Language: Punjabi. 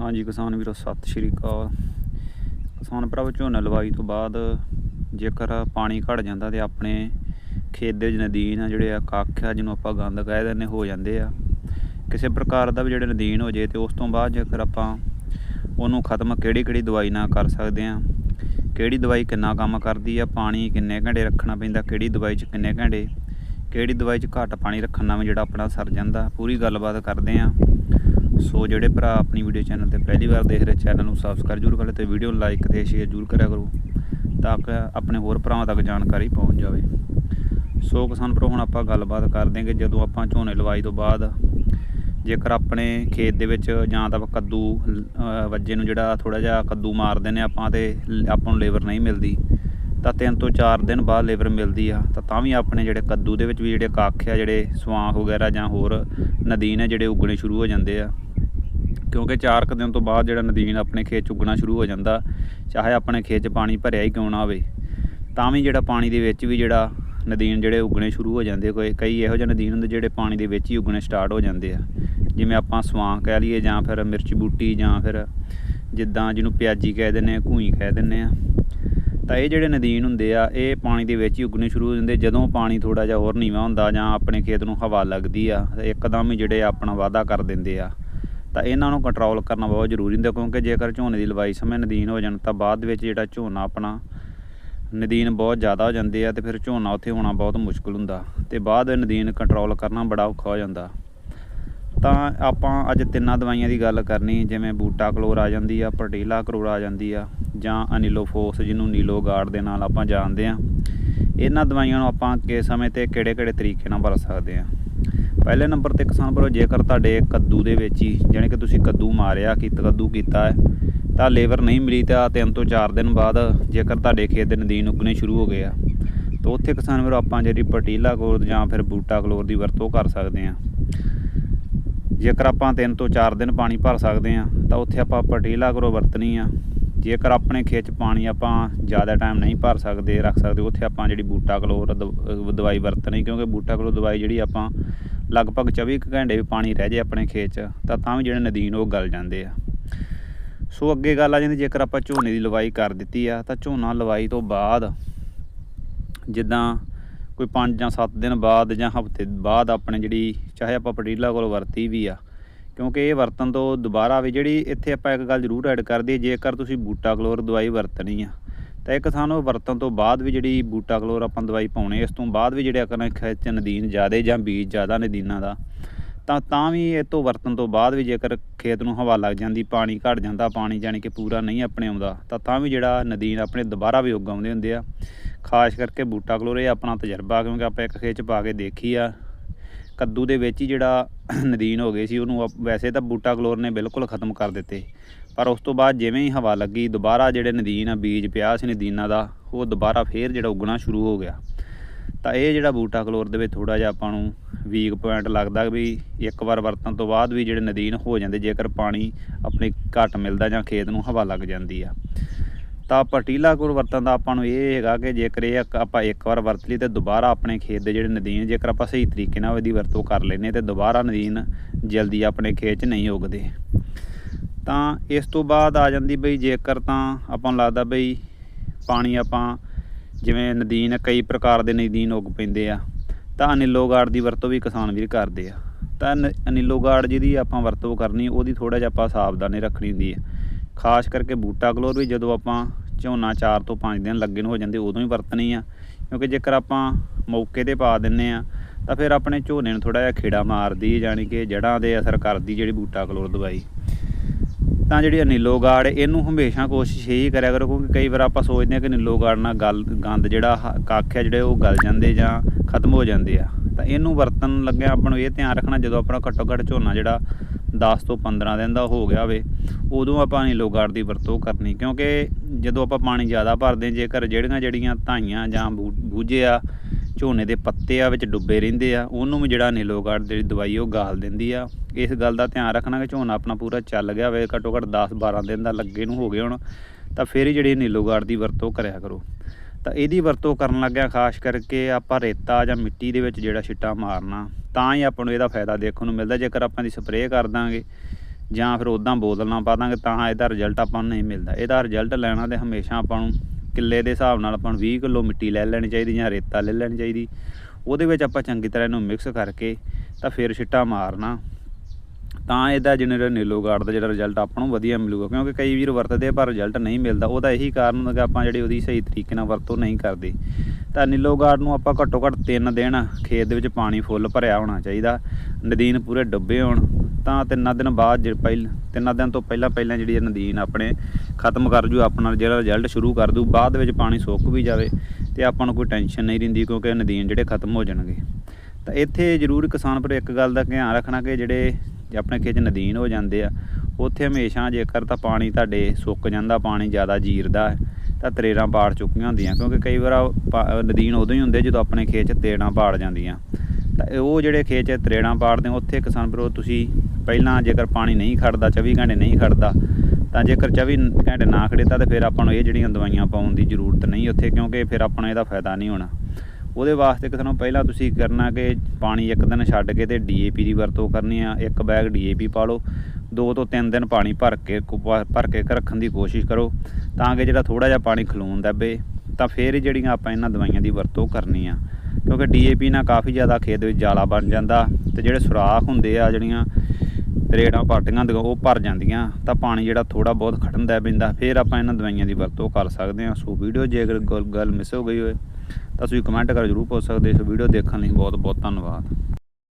ਹਾਂਜੀ, ਕਿਸਾਨ ਵੀਰੋ, ਸਤਿ ਸ਼੍ਰੀ ਅਕਾਲ। ਕਿਸਾਨ ਭਰਾਵੋ, ਝੋਨਾ ਲਵਾਈ ਤੋਂ ਬਾਅਦ ਜੇਕਰ ਪਾਣੀ ਘਟ ਜਾਂਦਾ ਤੇ ਆਪਣੇ ਖੇਤ ਦੇ ਨਦੀਨ ਆ, ਜਿਹੜੇ ਆ ਕੱਖ ਆ, ਜਿਹਨੂੰ ਆਪਾਂ ਗੰਦ ਕਹਿ ਦਿੰਦੇ ਹੋ ਜਾਂਦੇ ਆ। ਕਿਸੇ ਪ੍ਰਕਾਰ ਦਾ ਵੀ ਜਿਹੜੇ ਨਦੀਨ ਹੋ ਜੇ ਤੇ ਉਸ ਤੋਂ ਬਾਅਦ ਜੇਕਰ ਆਪਾਂ ਉਹਨੂੰ ਖਤਮ ਕਿਹੜੀ ਕਿਹੜੀ ਦਵਾਈ ਨਾਲ ਕਰ ਸਕਦੇ ਆ, ਕਿਹੜੀ ਦਵਾਈ ਕਿੰਨਾ ਕੰਮ ਕਰਦੀ ਆ, ਪਾਣੀ ਕਿੰਨੇ ਘੰਟੇ ਰੱਖਣਾ ਪੈਂਦਾ, ਕਿਹੜੀ ਦਵਾਈ 'ਚ ਕਿੰਨੇ ਘੰਟੇ, ਕਿਹੜੀ ਦਵਾਈ 'ਚ ਘੱਟ ਪਾਣੀ ਰੱਖਣ ਨਾਲ ਵੀ ਜਿਹੜਾ ਆਪਣਾ ਸਰ ਜਾਂਦਾ, ਪੂਰੀ ਗੱਲਬਾਤ ਕਰਦੇ ਆ। ਸੋ ਜਿਹੜੇ ਭਰਾ ਆਪਣੀ ਵੀਡੀਓ ਚੈਨਲ ਤੇ ਪਹਿਲੀ ਵਾਰ ਦੇਖ ਰਹੇ ਚੈਨਲ ਨੂੰ ਸਬਸਕ੍ਰਾਈਬ ਜ਼ਰੂਰ ਕਰ ਲਿਓ ਤੇ ਵੀਡੀਓ ਨੂੰ ਲਾਈਕ ਤੇ ਸ਼ੇਅਰ ਜ਼ਰੂਰ ਕਰਿਆ ਕਰੋ ਤਾਂ ਕਿ ਆਪਣੇ ਹੋਰ ਭਰਾਵਾਂ ਤੱਕ ਜਾਣਕਾਰੀ ਪਹੁੰਚ ਜਾਵੇ। ਸੋ ਕਿਸਾਨ ਭਰਾ ਹੁਣ ਆਪਾਂ ਗੱਲਬਾਤ ਕਰਦੇ ਹਾਂ ਕਿ ਜਦੋਂ ਆਪਾਂ ਝੋਨੇ ਲਵਾਈ ਤੋਂ ਬਾਅਦ ਜੇਕਰ ਆਪਣੇ ਖੇਤ ਦੇ ਵਿੱਚ ਜਾਂ ਤਾਂ ਕੱਦੂ ਵੱਜੇ ਨੂੰ ਜਿਹੜਾ ਥੋੜਾ ਜਿਹਾ ਕੱਦੂ ਮਾਰਦੇ ਨੇ, ਆਪਾਂ ਤੇ ਲ- ਆਪਾਂ ਨੂੰ ਲੇਬਰ ਨਹੀਂ ਮਿਲਦੀ ਤਾਂ ਤਿੰਨ ਤੋਂ ਚਾਰ ਦਿਨ ਬਾਅਦ ਲੇਬਰ ਮਿਲਦੀ ਆ। ਤਾਂ ਤਾਂ ਵੀ ਆਪਣੇ ਜਿਹੜੇ ਕੱਦੂ ਦੇ ਵਿੱਚ ਵੀ ਜਿਹੜੇ ਕੱਖ ਆ, ਜਿਹੜੇ ਸਵਾਂਖ ਵਗੈਰਾ ਜਾਂ ਹੋਰ ਨਦੀਨ ਆ, ਜਿਹੜੇ ਉਗਣੇ ਸ਼ੁਰੂ ਹੋ ਜਾਂਦੇ ਆ। ਕਿਉਂਕਿ ਚਾਰ ਕੁ ਦਿਨ ਤੋਂ ਬਾਅਦ ਜਿਹੜਾ ਨਦੀਨ ਆਪਣੇ ਖੇਤ 'ਚ ਉੱਗਣਾ ਸ਼ੁਰੂ ਹੋ ਜਾਂਦਾ, ਚਾਹੇ ਆਪਣੇ ਖੇਤ 'ਚ ਪਾਣੀ ਭਰਿਆ ਹੀ ਕਿਉਂ ਨਾ ਹੋਵੇ। ਤਾਂ ਵੀ ਜਿਹੜਾ ਪਾਣੀ ਦੇ ਵਿੱਚ ਵੀ ਜਿਹੜਾ ਨਦੀਨ ਜਿਹੜੇ ਉੱਗਣੇ ਸ਼ੁਰੂ ਹੋ ਜਾਂਦੇ ਕੋਈ ਕਈ ਇਹੋ ਜਿਹੇ ਨਦੀਨ ਹੁੰਦੇ ਜਿਹੜੇ ਪਾਣੀ ਦੇ ਵਿੱਚ ਹੀ ਉੱਗਣੇ ਸਟਾਰਟ ਹੋ ਜਾਂਦੇ ਆ। ਜਿਵੇਂ ਆਪਾਂ ਸਵਾਂਖ ਕਹਿ ਲਈਏ ਜਾਂ ਫਿਰ ਮਿਰਚ ਬੂਟੀ ਜਾਂ ਫਿਰ ਜਿੱਦਾਂ ਜਿਹਨੂੰ ਪਿਆਜੀ ਕਹਿ ਦਿੰਦੇ ਆ, ਘੂਈ ਕਹਿ ਦਿੰਦੇ ਆ। ਤਾਂ ਇਹ ਜਿਹੜੇ ਨਦੀਨ ਹੁੰਦੇ ਆ, ਇਹ ਪਾਣੀ ਦੇ ਵਿੱਚ ਹੀ ਉੱਗਣੇ ਸ਼ੁਰੂ ਹੋ ਜਾਂਦੇ। ਜਦੋਂ ਪਾਣੀ ਥੋੜਾ ਜਿਹਾ ਹੋਰ ਨੀਵਾ ਹੁੰਦਾ ਜਾਂ ਆਪਣੇ ਖੇਤ ਨੂੰ ਹਵਾ ਲੱਗਦੀ ਆ ਤਾਂ ਇੱਕਦਮ ਹੀ ਜਿਹੜੇ ਆਪਣਾ ਵਾਧਾ ਕਰ ਦਿੰਦੇ ਆ। ਤਾਂ ਇਹਨਾਂ ਨੂੰ ਕੰਟਰੋਲ ਕਰਨਾ ਬਹੁਤ ਜ਼ਰੂਰੀ ਹੁੰਦਾ, ਕਿਉਂਕਿ ਜੇਕਰ ਝੋਨੇ ਦੀ ਲਵਾਈ ਸਮੇਂ ਨਦੀਨ ਹੋ ਜਾਣ, ਤਾਂ ਬਾਅਦ ਵਿੱਚ ਜਿਹੜਾ ਝੋਨਾ ਆਪਣਾ ਨਦੀਨ ਬਹੁਤ ਜ਼ਿਆਦਾ ਹੋ ਜਾਂਦੇ ਆ ਤੇ ਫਿਰ ਝੋਨਾ ਉੱਥੇ ਹੋਣਾ ਬਹੁਤ ਮੁਸ਼ਕਲ ਹੁੰਦਾ। ਤੇ ਬਾਅਦ ਨਦੀਨ ਕੰਟਰੋਲ ਕਰਨਾ ਬੜਾ ਔਖਾ ਹੋ ਜਾਂਦਾ। ਤਾਂ ਆਪਾਂ ਅੱਜ ਤਿੰਨਾਂ ਦਵਾਈਆਂ ਦੀ ਗੱਲ ਕਰਨੀ, ਜਿਵੇਂ ਬੂਟਾ ਕਲੋਰ ਆ ਜਾਂਦੀ ਆ ਪਰਟੀਲਾ ਕਲੋਰ ਆ ਜਾਂਦੀ ਆ, ਜਾਂ ਅਨੀਲੋਫੋਸ ਜਿਹਨੂੰ ਨੀਲੋ ਗਾਰਡ ਦੇ ਨਾਲ ਆਪਾਂ ਜਾਣਦੇ ਆ। ਇਹਨਾਂ ਦਵਾਈਆਂ ਨੂੰ ਆਪਾਂ ਕਿਸ ਸਮੇਂ ਤੇ ਕਿਹੜੇ-ਕਿਹੜੇ ਤਰੀਕੇ ਨਾਲ ਵਰਤ ਸਕਦੇ ਆ? ਪਹਿਲੇ ਨੰਬਰ ਤੇ ਕਿਸਾਨ ਭਰੋ ਜੇਕਰ ਤੁਹਾਡੇ ਕੱਦੂ ਦੇ ਵਿੱਚ ਹੀ, ਜਾਣੀ ਕਿ ਤੁਸੀਂ ਕੱਦੂ ਮਾਰਿਆ, ਕਿ ਕੱਦੂ ਕੀਤਾ ਹੈ, ਤਾਂ ਲੇਬਰ ਨਹੀਂ ਮਿਲੀ ਤਾਂ ਤਿੰਨ ਤੋਂ ਚਾਰ ਦਿਨ ਬਾਅਦ ਜੇਕਰ ਤੁਹਾਡੇ ਖੇਤ ਦੇ ਨਦੀਨ ਉੱਗਣੇ ਸ਼ੁਰੂ ਹੋ ਗਏ ਆ, ਤਾਂ ਉੱਥੇ ਕਿਸਾਨ ਵੀਰੋ ਆਪਾਂ ਜਿਹੜੀ ਪਟੀਲਾ ਕਲੋਰ ਜਾਂ ਫਿਰ ਬੂਟਾ ਕਲੋਰ ਦੀ ਵਰਤੋਂ ਕਰ ਸਕਦੇ ਆ। ਜੇਕਰ ਆਪਾਂ 3 ਤੋਂ 4 ਦਿਨ ਪਾਣੀ ਭਰ ਸਕਦੇ ਆ ਤਾਂ ਉੱਥੇ ਆਪਾਂ ਪਟੀਲਾ ਕਰੋ ਵਰਤਣੀ ਆ। ਜੇਕਰ ਆਪਣੇ ਖੇਤ 'ਚ ਪਾਣੀ ਆਪਾਂ ਜ਼ਿਆਦਾ ਟਾਈਮ ਨਹੀਂ ਭਰ ਸਕਦੇ, ਰੱਖ ਸਕਦੇ, ਉੱਥੇ ਆਪਾਂ ਜਿਹੜੀ ਬੂਟਾ ਕਲੋਰ ਦਵਾਈ ਵਰਤਣੀ, ਕਿਉਂਕਿ ਬੂਟਾ ਕਲੋਰ ਦਵਾਈ ਜਿਹੜੀ ਆਪਾਂ ਲਗਭਗ 24 ਕੁ ਘੰਟੇ ਵੀ ਪਾਣੀ ਰਹਿ ਜੇ ਆਪਣੇ ਖੇਤ 'ਚ, ਤਾਂ ਤਾਂ ਵੀ ਜਿਹੜੇ ਨਦੀਨ ਉਹ ਗਲ ਜਾਂਦੇ ਆ। ਸੋ ਅੱਗੇ ਗੱਲ ਆ ਜਾਂਦੀ, ਜੇਕਰ ਆਪਾਂ ਝੋਨੇ ਦੀ ਲਵਾਈ ਕਰ ਦਿੱਤੀ ਆ, ਤਾਂ ਝੋਨਾ ਲਵਾਈ ਤੋਂ ਬਾਅਦ ਜਿੱਦਾਂ ਕੋਈ 5 ਜਾਂ 7 ਦਿਨ ਬਾਅਦ ਜਾਂ ਹਫ਼ਤੇ ਬਾਅਦ ਆਪਣੇ ਜਿਹੜੀ, ਚਾਹੇ ਆਪਾਂ ਪਟੀਲਾ ਕੋਲ ਵਰਤੀ ਵੀ ਆ, ਕਿਉਂਕਿ ਇਹ ਵਰਤਨ ਤੋਂ ਦੁਬਾਰਾ ਵੀ ਜਿਹੜੀ ਇੱਥੇ ਆਪਾਂ ਇੱਕ ਗੱਲ ਜ਼ਰੂਰ ਐਡ ਕਰ ਦਈਏ, ਜੇਕਰ ਤੁਸੀਂ ਬੂਟਾ ਕਲੋਰ ਦਵਾਈ ਵਰਤਣੀ ਆ, ਤਾਂ ਇੱਕ ਸਾਨੂੰ ਵਰਤਨ ਤੋਂ ਬਾਅਦ ਵੀ ਜਿਹੜੀ ਬੂਟਾ ਕਲੋਰ ਆਪਾਂ ਦਵਾਈ ਪਾਉਣੇ ਇਸ ਤੋਂ ਬਾਅਦ ਵੀ ਜਿਹੜੇ ਆਪਣਾ ਖੇਤ ਨਦੀਨ ਜ਼ਿਆਦੇ ਜਾਂ ਬੀਜ ਜ਼ਿਆਦਾ ਨਦੀਨਾਂ ਦਾ, ਤਾਂ ਤਾਂ ਵੀ ਇਹ ਤੋਂ ਵਰਤਨ ਤੋਂ ਬਾਅਦ ਵੀ ਜੇਕਰ ਖੇਤ ਨੂੰ ਹਵਾ ਲੱਗ ਜਾਂਦੀ, ਪਾਣੀ ਘਟ ਜਾਂਦਾ, ਪਾਣੀ ਜਾਣੀ ਕਿ ਪੂਰਾ ਨਹੀਂ ਆਪਣੇ ਆਉਂਦਾ, ਤਾਂ ਤਾਂ ਵੀ ਜਿਹੜਾ ਨਦੀਨ ਆਪਣੇ ਦੁਬਾਰਾ ਵੀ ਉਗਾਉਂਦੇ ਹੁੰਦੇ ਆ। ਖਾਸ ਕਰਕੇ ਬੂਟਾ ਕਲੋਰ ਇਹ ਆਪਣਾ ਤਜਰਬਾ, ਕਿਉਂਕਿ ਆਪਾਂ ਇੱਕ ਖੇਤ 'ਚ ਪਾ ਕੇ ਦੇਖੀ ਆ। ਕੱਦੂ ਦੇ ਵਿੱਚ ਹੀ ਜਿਹੜਾ ਨਦੀਨ ਹੋ ਗਏ ਸੀ, ਉਹਨੂੰ ਆਪ- ਵੈਸੇ ਤਾਂ ਬੂਟਾ ਕਲੋਰ ਨੇ ਬਿਲਕੁਲ ਖਤਮ ਕਰ ਦਿੱਤੇ। ਪਰ ਉਸ ਤੋਂ ਬਾਅਦ ਜਿਵੇਂ ਹੀ ਹਵਾ ਲੱਗੀ, ਦੁਬਾਰਾ ਜਿਹੜੇ ਨਦੀਨ ਆ, ਬੀਜ ਪਿਆ ਸੀ ਨਦੀਨਾਂ ਦਾ, ਉਹ ਦੁਬਾਰਾ ਫੇਰ ਜਿਹੜਾ ਉੱਗਣਾ ਸ਼ੁਰੂ ਹੋ ਗਿਆ। ਤਾਂ ਇਹ ਜਿਹੜਾ ਬੂਟਾ ਕਲੋਰ ਦੇ ਵਿੱਚ ਥੋੜਾ ਜਿਹਾ ਆਪਾਂ ਨੂੰ ਵੀਕ ਪੁਆਇੰਟ ਲੱਗਦਾ ਵੀ ਇੱਕ ਵਾਰ ਵਰਤਣ ਤੋਂ ਬਾਅਦ ਵੀ ਜਿਹੜੇ ਨਦੀਨ ਹੋ ਜਾਂਦੇ, ਜੇਕਰ ਪਾਣੀ ਆਪਣੇ ਘੱਟ ਮਿਲਦਾ ਜਾਂ ਖੇਤ ਨੂੰ ਹਵਾ ਲੱਗ ਜਾਂਦੀ ਆ। ਤਾਂ ਪਟੀਲਾ ਕੋਲ ਵਰਤਣ ਦਾ ਆਪਾਂ ਨੂੰ ਇਹ ਹੈਗਾ ਕਿ ਜੇਕਰ ਇਹ ਆਪਾਂ ਇੱਕ ਵਾਰ ਵਰਤ ਲਈ ਤੇ ਦੁਬਾਰਾ ਆਪਣੇ ਖੇਤ ਦੇ ਜਿਹੜੇ ਨਦੀਨ ਜੇਕਰ ਆਪਾਂ ਸਹੀ ਤਰੀਕੇ ਨਾਲ ਇਹਦੀ ਵਰਤੋਂ ਕਰ ਲੈਨੇ ਤੇ ਦੁਬਾਰਾ ਨਦੀਨ ਜਲਦੀ ਆਪਣੇ ਖੇਤ 'ਚ ਨਹੀਂ ਉੱਗਦੇ। ਤਾਂ ਇਸ ਤੋਂ ਬਾਅਦ ਆ ਜਾਂਦੀ ਬਈ ਜੇਕਰ ਤਾਂ ਆਪਾਂ ਨੂੰ ਲੱਗਦਾ ਬਈ ਪਾਣੀ ਆਪਾਂ ਜਿਵੇਂ ਨਦੀਨ ਕਈ ਪ੍ਰਕਾਰ ਦੇ ਨਦੀਨ ਉੱਗ ਪੈਂਦੇ ਆ, ਤਾਂ ਅਨਿਲੋ ਦੀ ਵਰਤੋਂ ਵੀ ਕਿਸਾਨ ਵੀਰ ਕਰਦੇ ਆ। ਤਾਂ ਨ- ਅਨਿਲੋ ਜਿਹਦੀ ਆਪਾਂ ਵਰਤੋਂ ਕਰਨੀ, ਉਹਦੀ ਥੋੜਾ ਜਿਹਾ ਆਪਾਂ ਸਾਵਧਾਨੀ ਰੱਖਣੀ ਹੁੰਦੀ ਹੈ। ਖਾਸ ਕਰਕੇ ਬੂਟਾ ਕਲੋਰ ਵੀ ਜਦੋਂ ਆਪਾਂ ਝੋਨਾ 4 ਤੋਂ 5 ਦਿਨ ਲੱਗੇ ਨੂੰ ਹੋ ਜਾਂਦੇ ਉਦੋਂ ਹੀ ਵਰਤਣੀ ਆ, ਕਿਉਂਕਿ ਜੇਕਰ ਆਪਾਂ ਮੌਕੇ ਤੇ ਪਾ ਦਿੰਨੇ ਆ, ਤਾਂ ਫਿਰ ਆਪਣੇ ਝੋਨੇ ਨੂੰ ਥੋੜਾ ਜਿਹਾ ਖੇੜਾ ਮਾਰਦੀ ਹੈ ਜਾਣੀ ਕਿ ਜੜ੍ਹਾਂ ਦੇ ਅਸਰ ਕਰਦੀ ਜਿਹੜੀ ਬੂਟਾ ਕਲੋਰ ਦਵਾਈ। ਤਾਂ ਜਿਹੜੀ ਅਨੀਲੋ ਗਾਰਡ, ਇਹਨੂੰ ਹਮੇਸ਼ਾ ਕੋਸ਼ਿਸ਼ ਇਹੀ ਕਰਿਆ ਕਰੋ, ਕਿਉਂਕਿ ਕਈ ਵਾਰ ਆਪਾਂ ਸੋਚਦੇ ਹਾਂ ਕਿ ਨੀਲੋ ਗਾਰਡ ਨਾਲ ਗਲ, ਗੰਦ ਜਿਹੜਾ ਹ- ਕੱਖ ਹੈ ਜਿਹੜੇ ਉਹ ਗਲ ਜਾਂਦੇ ਜਾਂ ਖਤਮ ਹੋ ਜਾਂਦੇ ਆ। ਤਾਂ ਇਹਨੂੰ ਵਰਤਣ ਲੱਗਿਆ ਆਪਾਂ ਨੂੰ ਇਹ ਧਿਆਨ ਰੱਖਣਾ ਜਦੋਂ ਆਪਣਾ ਘੱਟੋ ਘੱਟ ਝੋਨਾ ਜਿਹੜਾ 10 ਤੋਂ 15 ਦਿਨ ਦਾ ਹੋ ਗਿਆ ਹੋਵੇ ਉਦੋਂ ਆਪਾਂ ਨੀਲੋ ਗਾਰਡ ਦੀ ਵਰਤੋਂ ਕਰਨੀ ਕਿਉਂਕਿ ਜਦੋਂ ਆਪਾਂ ਪਾਣੀ ਜ਼ਿਆਦਾ ਭਰਦੇ ਹਾਂ, ਜੇਕਰ ਜਿਹੜੀਆਂ ਜਿਹੜੀਆਂ ਧਾਈਆਂ ਜਾਂ ਬੂ- ਬੂਝੇ ਆ ਝੋਨੇ ਦੇ ਪੱਤੇ ਆ ਵਿੱਚ ਡੁੱਬੇ ਰਹਿੰਦੇ ਆ ਉਹਨੂੰ ਵੀ ਜਿਹੜਾ ਨੀਲੋਗਾਰਡ ਦੀ ਦਵਾਈ ਉਹ ਗਾਲ ਦਿੰਦੀ ਆ। ਇਸ ਗੱਲ ਦਾ ਧਿਆਨ ਰੱਖਣਾ ਕਿ ਝੋਨਾ ਆਪਣਾ ਪੂਰਾ ਚੱਲ ਗਿਆ ਹੋਵੇ ਘੱਟੋ ਘੱਟ 10 12 ਦਿਨ ਦਾ ਲੱਗੇ ਨੂੰ ਹੋ ਗਏ ਹੁਣ ਤਾਂ ਫਿਰ ਹੀ ਜਿਹੜੀ ਨੀਲੋਗਾਰਡ ਦੀ ਵਰਤੋਂ ਕਰਿਆ ਕਰੋ। ਤਾਂ ਇਹਦੀ ਵਰਤੋਂ ਕਰਨ ਲੱਗਿਆ ਖਾਸ ਕਰਕੇ ਆਪਾਂ ਰੇਤਾ ਜਾਂ ਮਿੱਟੀ ਦੇ ਵਿੱਚ ਜਿਹੜਾ ਛਿੱਟਾ ਮਾਰਨਾ, ਤਾਂ ਹੀ ਆਪਾਂ ਨੂੰ ਇਹਦਾ ਫਾਇਦਾ ਦੇਖਣ ਨੂੰ ਮਿਲਦਾ, ਜੇਕਰ ਆਪਾਂ ਦੀ ਸਪਰੇਅ ਕਰ ਦਾਂਗੇ ਜਾਂ ਫਿਰ ਉਦਾਂ ਬੋਤਲਾਂ ਪਾ ਦਾਂਗੇ, ਤਾਂ ਇਹਦਾ ਰਿਜ਼ਲਟ ਆਪਾਂ ਨੂੰ ਨਹੀਂ ਮਿਲਦਾ। ਇਹਦਾ ਰਿਜ਼ਲਟ ਲੈਣਾ ਤੇ ਹਮੇਸ਼ਾ ਆਪਾਂ ਨੂੰ ਕਿੱਲੇ ਦੇ ਹਿਸਾਬ ਨਾਲ ਆਪਾਂ ਨੂੰ 20 ਕਿਲੋ ਮਿੱਟੀ ਲੈ ਲੈਣੀ ਚਾਹੀਦੀ ਜਾਂ ਰੇਤਾ ਲੈ ਲੈਣੀ ਚਾਹੀਦੀ। ਉਹਦੇ ਵਿੱਚ ਆਪਾਂ ਚੰਗੀ ਤਰ੍ਹਾਂ ਇਹਨੂੰ ਮਿਕਸ ਕਰਕੇ ਤਾਂ ਫਿਰ ਛਿੱਟਾ ਮਾਰਨਾ। ਤਾਂ ਇਹਦਾ ਜਿਹੜਾ ਨੀਲੋ ਗਾਰਡ ਦਾ ਜਿਹੜਾ ਰਿਜ਼ਲਟ ਆਪਾਂ ਨੂੰ ਵਧੀਆ ਮਿਲੂਗਾ, ਕਿਉਂਕਿ ਕਈ ਵੀਰ ਵਰਤਦੇ ਪਰ ਰਿਜ਼ਲਟ ਨਹੀਂ ਮਿਲਦਾ। ਉਹਦਾ ਇਹੀ ਕਾਰਨ ਹੁੰਦਾ ਕਿ ਆਪਾਂ ਜਿਹੜੀ ਉਹਦੀ ਸਹੀ ਤਰੀਕੇ ਨਾਲ ਵਰਤੋਂ ਨਹੀਂ ਕਰਦੇ। ਤਾਂ ਨੀਲੋ ਗਾਰਡ ਨੂੰ ਆਪਾਂ ਘੱਟੋ ਘੱਟ 3 ਦਿਨ ਖੇਤ ਦੇ ਵਿੱਚ ਪਾਣੀ ਫੁੱਲ ਭਰਿਆ ਹੋਣਾ ਚਾਹੀਦਾ। ਨਦੀਨ ਪੂਰੇ ਡੁੱਬੇ ਹੋਣ। ਤਾਂ ਤਿੰਨਾਂ ਦਿਨ ਬਾਅਦ ਜੇ ਪਹਿਲ, ਤਿੰਨਾਂ ਦਿਨ ਤੋਂ ਪਹਿਲਾਂ ਪਹਿਲਾਂ ਜਿਹੜੀ ਇਹ ਨਦੀਨ ਆਪਣੇ ਖਤਮ ਕਰ ਜੂ, ਆਪਣਾ ਜਿਹੜਾ ਰਿਜ਼ਲਟ ਸ਼ੁਰੂ ਕਰ ਦੂ, ਬਾਅਦ ਵਿੱਚ ਪਾਣੀ ਸੁੱਕ ਵੀ ਜਾਵੇ ਤੇ ਆਪਾਂ ਨੂੰ ਕੋਈ ਟੈਨਸ਼ਨ ਨਹੀਂ ਰਹਿੰਦੀ ਕਿਉਂਕਿ ਨਦੀਨ ਜਿਹੜੇ ਖਤਮ ਹੋ ਜਾਣਗੇ। ਤਾਂ ਇੱਥੇ ਜ਼ਰੂਰ ਕਿਸਾਨ ਪਰ ਇੱਕ ਗੱਲ ਦਾ ਧਿਆਨ ਰੱਖਣਾ ਕਿ ਜਿਹੜੇ ਜੇ ਆਪਣੇ ਖੇਤ 'ਚ ਨਦੀਨ ਹੋ ਜਾਂਦੇ ਆ, ਉੱਥੇ ਹਮੇਸ਼ਾ ਜੇਕਰ ਤਾਂ ਪਾਣੀ ਤੁਹਾਡੇ ਸੁੱਕ ਜਾਂਦਾ, ਪਾਣੀ ਜ਼ਿਆਦਾ ਜੀਰਦਾ ਤਾਂ ਤਰੇੜਾਂ ਪਾੜ ਚੁੱਕੀਆਂ ਹੁੰਦੀਆਂ, ਕਿਉਂਕਿ ਕਈ ਵਾਰ ਪਾ- ਨਦੀਨ ਉਦੋਂ ਹੀ ਹੁੰਦੇ ਜਦੋਂ ਆਪਣੇ ਖੇਤ 'ਚ ਤਰੇੜਾਂ ਪਾੜ ਜਾਂਦੀਆਂ। ਤਾਂ ਉਹ ਜਿਹੜੇ ਖੇਤ 'ਚ ਤਰੇੜਾਂ ਪਾੜਦੇ ਉੱਥੇ ਕਿਸਾਨ ਭਰਾ ਤੁਸੀਂ ਪਹਿਲਾਂ ਜੇਕਰ ਪਾਣੀ ਨਹੀਂ ਖੜਦਾ 24 ਘੰਟੇ ਨਹੀਂ ਖੜਦਾ, ਤਾਂ ਜੇਕਰ 24 ਘੰਟੇ ਨਾ ਖੜੇ ਤਾਂ ਫਿਰ ਆਪਾਂ ਨੂੰ ਇਹ ਜਿਹੜੀਆਂ ਦਵਾਈਆਂ ਪਾਉਣ ਦੀ ਜ਼ਰੂਰਤ ਨਹੀਂ ਉੱਥੇ, ਕਿਉਂਕਿ ਫਿਰ ਆਪਾਂ ਨੂੰ ਇਹਦਾ ਫਾਇਦਾ ਨਹੀਂ ਹੋਣਾ। ਉਹਦੇ ਵਾਸਤੇ ਕਿਸਾਨੋ ਪਹਿਲਾਂ ਤੁਸੀਂ ਕਰਨਾ ਕਿ ਪਾਣੀ ਇੱਕ ਦਿਨ ਛੱਡ ਕੇ ਤੇ ਡੀਏਪੀ ਦੀ ਵਰਤੋਂ ਕਰਨੀ ਆ, ਇੱਕ ਬੈਗ ਡੀਏਪੀ ਪਾ ਲਓ, ਦੋ ਤੋਂ ਤਿੰਨ ਦਿਨ ਪਾਣੀ ਭਰ ਕੇ ਭਰ ਕੇ ਰੱਖਣ ਦੀ ਕੋਸ਼ਿਸ਼ ਕਰੋ, ਤਾਂ ਕਿ ਜਿਹੜਾ ਥੋੜਾ ਜਿਹਾ ਪਾਣੀ ਖਲੂਣ ਦੱਬੇ ਤਾਂ ਫਿਰ ਜਿਹੜੀਆਂ ਆਪਾਂ ਇਹਨਾਂ ਦਵਾਈਆਂ ਦੀ ਵਰਤੋਂ ਕਰਨੀ ਆ। ਕਿਉਂਕਿ ਡੀਏਪੀ ਨਾਲ ਕਾਫੀ ਜ਼ਿਆਦਾ ਖੇਤ ਵਿੱਚ ਜਾਲਾ ਬਣ ਜਾਂਦਾ ਤੇ ਜਿਹੜੇ ਸੁਰਾਖ ਹੁੰਦੇ ਆ, ਜਿਹੜੀਆਂ ਤਰੇੜਾਂ ਪਾਟੀਆਂ ਹੁੰਦੀਆਂ, ਉਹ ਭਰ ਜਾਂਦੀਆਂ, ਤਾਂ ਪਾਣੀ ਜਿਹੜਾ ਥੋੜਾ ਬਹੁਤ ਖੜਨ ਦਾ ਪੈਂਦਾ ਫਿਰ ਆਪਾਂ ਇਹਨਾਂ ਦਵਾਈਆਂ ਦੀ ਵਰਤੋਂ ਕਰ ਸਕਦੇ ਹਾਂ ਸੋ ਵੀਡੀਓ ਜੇ ਅਗਰ ਗੱਲ- ਗੱਲ ਮਿਸ ਹੋ ਗਈ ਹੋਵੇ ਤਾਂ ਤੁਸੀਂ ਕਮੈਂਟ ਕਰ ਜਰੂਰ ਪੁੱਛ ਸਕਦੇ ਹੋ ਸੋ ਵੀਡੀਓ ਦੇਖਣ ਲਈ। ਬਹੁਤ ਬਹੁਤ ਧੰਨਵਾਦ।